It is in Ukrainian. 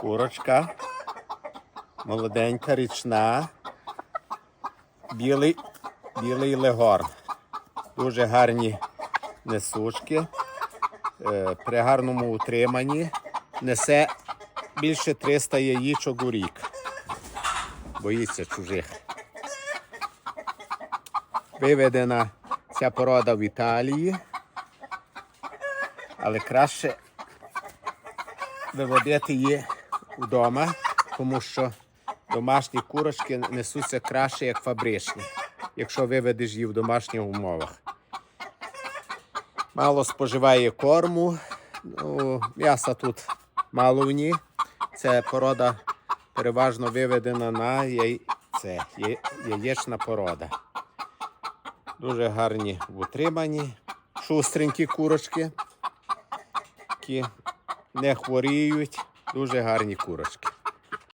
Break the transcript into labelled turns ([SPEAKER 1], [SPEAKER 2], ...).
[SPEAKER 1] Курочка. Молоденька, річна. Білий, білий легорн. Дуже гарні несучки. Е, При гарному утриманні. Несе більше 300 яїчок у рік. Боїться чужих. Виведена ця порода в Італії. Але краще виводити її вдома, тому що домашні курочки несуться краще, як фабричні, якщо виведеш її в домашніх умовах. Мало споживає корму, ну, м'яса тут мало в ній. Це порода переважно виведена на яйце, яєчна порода. Дуже гарні в утриманні, шустренькі курочки, які не хворіють, дуже гарні курочки.